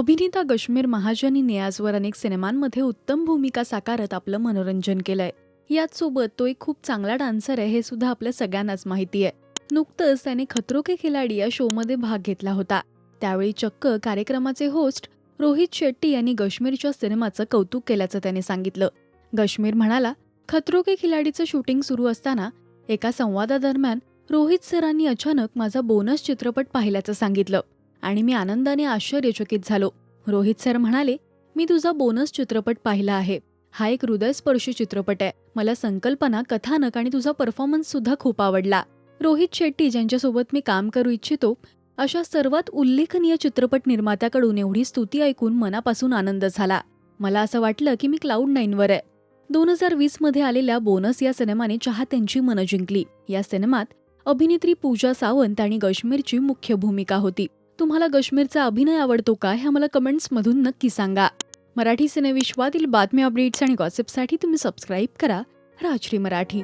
अभिनेता गश्मीर महाजनीने आजवर अनेक सिनेमांमध्ये उत्तम भूमिका साकारत आपलं मनोरंजन केलंय. याच सोबत तो एक खूप चांगला डान्सर आहे हे सुद्धा आपल्या सगळ्यांनाच माहिती आहे. नुकतंच त्याने खतरो के खिलाडी या शोमध्ये भाग घेतला होता. त्यावेळी चक्क कार्यक्रमाचे होस्ट रोहित शेट्टी यांनी गश्मीरच्या सिनेमाचं कौतुक केल्याचं त्याने सांगितलं. गश्मीर म्हणाला खतरो के खिलाडीचं शूटिंग सुरू असताना एका संवादादरम्यान रोहित सरांनी अचानक माझा बोनस चित्रपट पाहिल्याचं सांगितलं. आणि मी आनंदाने आश्चर्यचकित झालो. रोहित सर म्हणाले मी तुझा बोनस चित्रपट पाहिला आहे. हा एक हृदयस्पर्शी चित्रपट आहे. मला संकल्पना कथानक आणि तुझा परफॉर्मन्स सुद्धा खूप आवडला. रोहित शेट्टी ज्यांच्यासोबत मी काम करू इच्छितो अशा सर्वात उल्लेखनीय चित्रपट निर्मात्याकडून एवढी स्तुती ऐकून मनापासून आनंद झाला. मला असं वाटलं की मी क्लाउड नाईनवर आहे. दोन हजार वीसमध्ये आलेल्या बोनस या सिनेमाने चाहत्यांची मनं जिंकली. या सिनेमात अभिनेत्री पूजा सावंत आणि गश्मीरची मुख्य भूमिका होती. तुम्हाला कश्मीरचा अभिनय आवडतो का हे आम्हाला कमेंट्समधून नक्की सांगा. मराठी सिनेविश्वातील बातम्या अपडेट्स आणि गॉसिपसाठी तुम्ही सबस्क्राईब करा. राजश्री मराठी.